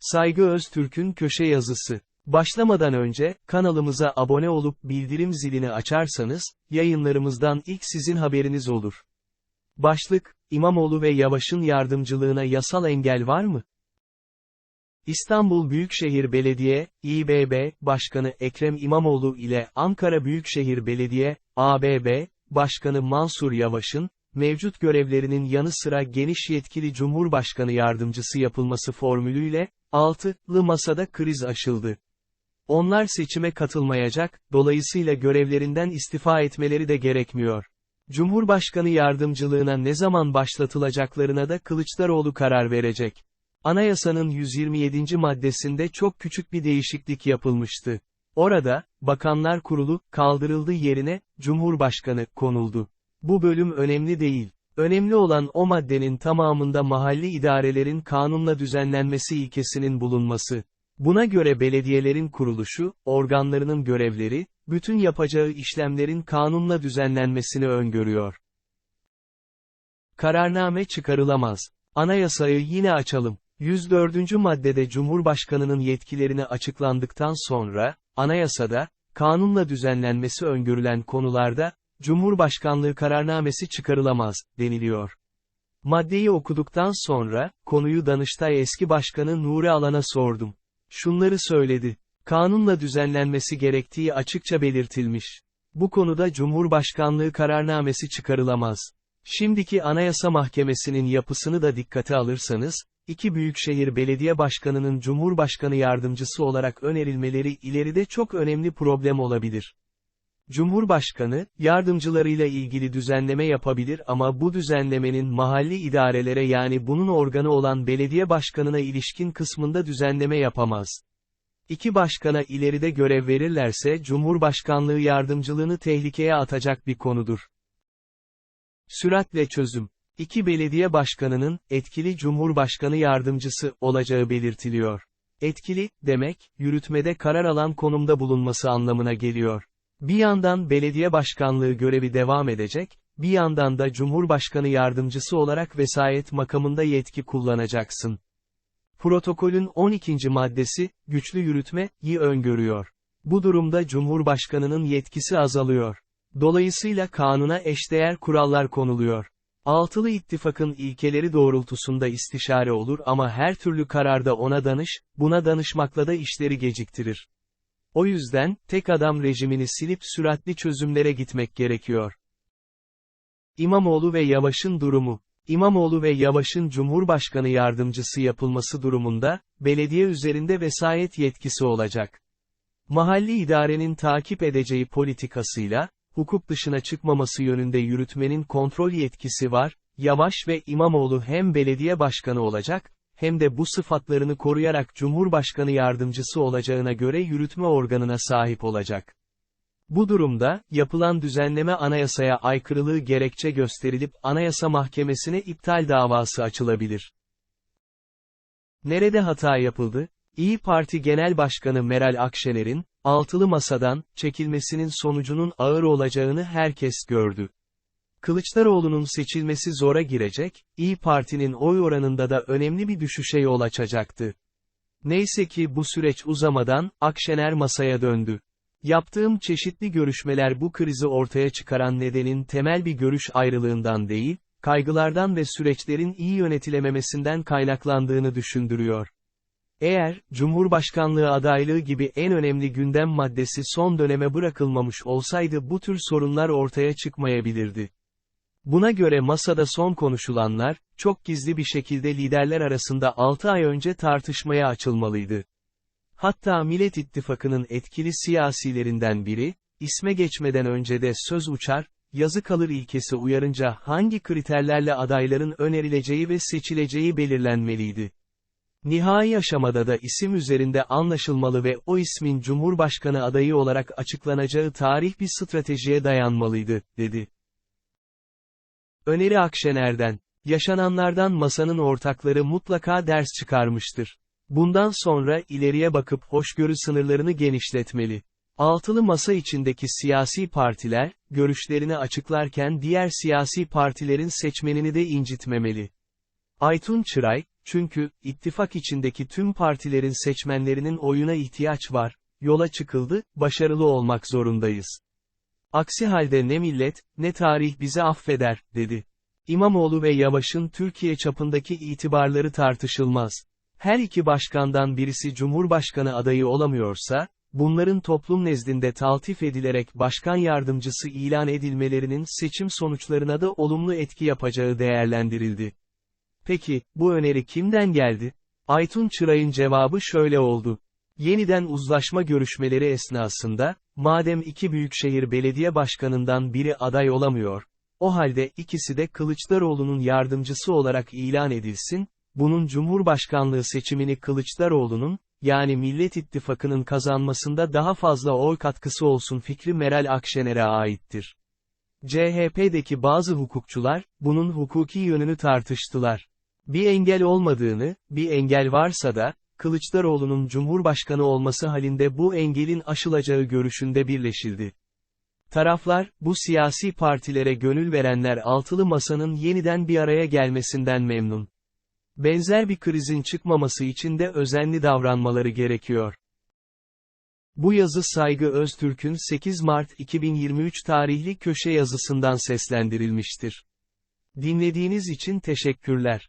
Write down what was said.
Saygı Öztürk'ün köşe yazısı. Başlamadan önce, kanalımıza abone olup bildirim zilini açarsanız, yayınlarımızdan ilk sizin haberiniz olur. Başlık, İmamoğlu ve Yavaş'ın yardımcılığına yasal engel var mı? İstanbul Büyükşehir Belediye, İBB, Başkanı Ekrem İmamoğlu ile Ankara Büyükşehir Belediye, ABB, Başkanı Mansur Yavaş'ın, mevcut görevlerinin yanı sıra geniş yetkili Cumhurbaşkanı yardımcısı yapılması formülüyle, altılı masada kriz aşıldı. Onlar seçime katılmayacak, dolayısıyla görevlerinden istifa etmeleri de gerekmiyor. Cumhurbaşkanı yardımcılığına ne zaman başlatılacaklarına da Kılıçdaroğlu karar verecek. Anayasanın 127. maddesinde çok küçük bir değişiklik yapılmıştı. Orada, Bakanlar Kurulu, kaldırıldı yerine, Cumhurbaşkanı, konuldu. Bu bölüm önemli değil. Önemli olan o maddenin tamamında mahalli idarelerin kanunla düzenlenmesi ilkesinin bulunması. Buna göre belediyelerin kuruluşu, organlarının görevleri, bütün yapacağı işlemlerin kanunla düzenlenmesini öngörüyor. Kararname çıkarılamaz. Anayasayı yine açalım. 104. maddede Cumhurbaşkanının yetkilerini açıklandıktan sonra, anayasada, kanunla düzenlenmesi öngörülen konularda, Cumhurbaşkanlığı kararnamesi çıkarılamaz, deniliyor. Maddeyi okuduktan sonra, konuyu Danıştay eski başkanı Nuri Alan'a sordum. Şunları söyledi. Kanunla düzenlenmesi gerektiği açıkça belirtilmiş. Bu konuda Cumhurbaşkanlığı kararnamesi çıkarılamaz. Şimdiki Anayasa Mahkemesi'nin yapısını da dikkate alırsanız, iki büyükşehir belediye başkanının Cumhurbaşkanı yardımcısı olarak önerilmeleri ileride çok önemli problem olabilir. Cumhurbaşkanı, yardımcılarıyla ilgili düzenleme yapabilir ama bu düzenlemenin mahalli idarelere yani bunun organı olan belediye başkanına ilişkin kısmında düzenleme yapamaz. İki başkana ileride görev verirlerse Cumhurbaşkanlığı yardımcılığını tehlikeye atacak bir konudur. Süratle çözüm. İki belediye başkanının, etkili Cumhurbaşkanı yardımcısı, olacağı belirtiliyor. Etkili, demek, yürütmede karar alan konumda bulunması anlamına geliyor. Bir yandan belediye başkanlığı görevi devam edecek, bir yandan da Cumhurbaşkanı yardımcısı olarak vesayet makamında yetki kullanacaksın. Protokolün 12. maddesi, güçlü yürütmeyi öngörüyor. Bu durumda Cumhurbaşkanının yetkisi azalıyor. Dolayısıyla kanuna eşdeğer kurallar konuluyor. Altılı ittifakın ilkeleri doğrultusunda istişare olur ama her türlü kararda ona danış, buna danışmakla da işleri geciktirir. O yüzden, tek adam rejimini silip süratli çözümlere gitmek gerekiyor. İmamoğlu ve Yavaş'ın durumu İmamoğlu ve Yavaş'ın Cumhurbaşkanı yardımcısı yapılması durumunda, belediye üzerinde vesayet yetkisi olacak. Mahalli idarenin takip edeceği politikasıyla, hukuk dışına çıkmaması yönünde yürütmenin kontrol yetkisi var, Yavaş ve İmamoğlu hem belediye başkanı olacak, hem de bu sıfatlarını koruyarak Cumhurbaşkanı yardımcısı olacağına göre yürütme organına sahip olacak. Bu durumda, yapılan düzenleme anayasaya aykırılığı gerekçe gösterilip Anayasa Mahkemesi'ne iptal davası açılabilir. Nerede hata yapıldı? İyi Parti Genel Başkanı Meral Akşener'in, altılı masadan, çekilmesinin sonucunun ağır olacağını herkes gördü. Kılıçdaroğlu'nun seçilmesi zora girecek, İyi Parti'nin oy oranında da önemli bir düşüşe yol açacaktı. Neyse ki bu süreç uzamadan, Akşener masaya döndü. Yaptığım çeşitli görüşmeler bu krizi ortaya çıkaran nedenin temel bir görüş ayrılığından değil, kaygılardan ve süreçlerin iyi yönetilememesinden kaynaklandığını düşündürüyor. Eğer, Cumhurbaşkanlığı adaylığı gibi en önemli gündem maddesi son döneme bırakılmamış olsaydı bu tür sorunlar ortaya çıkmayabilirdi. Buna göre masada son konuşulanlar, çok gizli bir şekilde liderler arasında 6 ay önce tartışmaya açılmalıydı. Hatta Millet İttifakı'nın etkili siyasilerinden biri, isme geçmeden önce de söz uçar, yazı kalır ilkesi uyarınca hangi kriterlerle adayların önerileceği ve seçileceği belirlenmeliydi. Nihai aşamada da isim üzerinde anlaşılmalı ve o ismin Cumhurbaşkanı adayı olarak açıklanacağı tarih bir stratejiye dayanmalıydı, dedi. Öneri Akşener'den, yaşananlardan masanın ortakları mutlaka ders çıkarmıştır. Bundan sonra ileriye bakıp hoşgörü sınırlarını genişletmeli. Altılı masa içindeki siyasi partiler, görüşlerini açıklarken diğer siyasi partilerin seçmenini de incitmemeli. Aytun Çıray, Çünkü, ittifak içindeki tüm partilerin seçmenlerinin oyuna ihtiyaç var, yola çıkıldı, başarılı olmak zorundayız. Aksi halde ne millet, ne tarih bizi affeder, dedi. İmamoğlu ve Yavaş'ın Türkiye çapındaki itibarları tartışılmaz. Her iki başkandan birisi Cumhurbaşkanı adayı olamıyorsa, bunların toplum nezdinde taltif edilerek başkan yardımcısı ilan edilmelerinin seçim sonuçlarına da olumlu etki yapacağı değerlendirildi. Peki, bu öneri kimden geldi? Aytun Çıray'ın cevabı şöyle oldu. Yeniden uzlaşma görüşmeleri esnasında, madem iki büyükşehir belediye başkanından biri aday olamıyor, o halde ikisi de Kılıçdaroğlu'nun yardımcısı olarak ilan edilsin, bunun Cumhurbaşkanlığı seçimini Kılıçdaroğlu'nun, yani Millet İttifakı'nın kazanmasında daha fazla oy katkısı olsun fikri Meral Akşener'e aittir. CHP'deki bazı hukukçular, bunun hukuki yönünü tartıştılar. Bir engel olmadığını, bir engel varsa da, Kılıçdaroğlu'nun Cumhurbaşkanı olması halinde bu engelin aşılacağı görüşünde birleşildi. Taraflar, bu siyasi partilere gönül verenler altılı masanın yeniden bir araya gelmesinden memnun. Benzer bir krizin çıkmaması için de özenli davranmaları gerekiyor. Bu yazı Saygı Öztürk'ün 8 Mart 2023 tarihli köşe yazısından seslendirilmiştir. Dinlediğiniz için teşekkürler.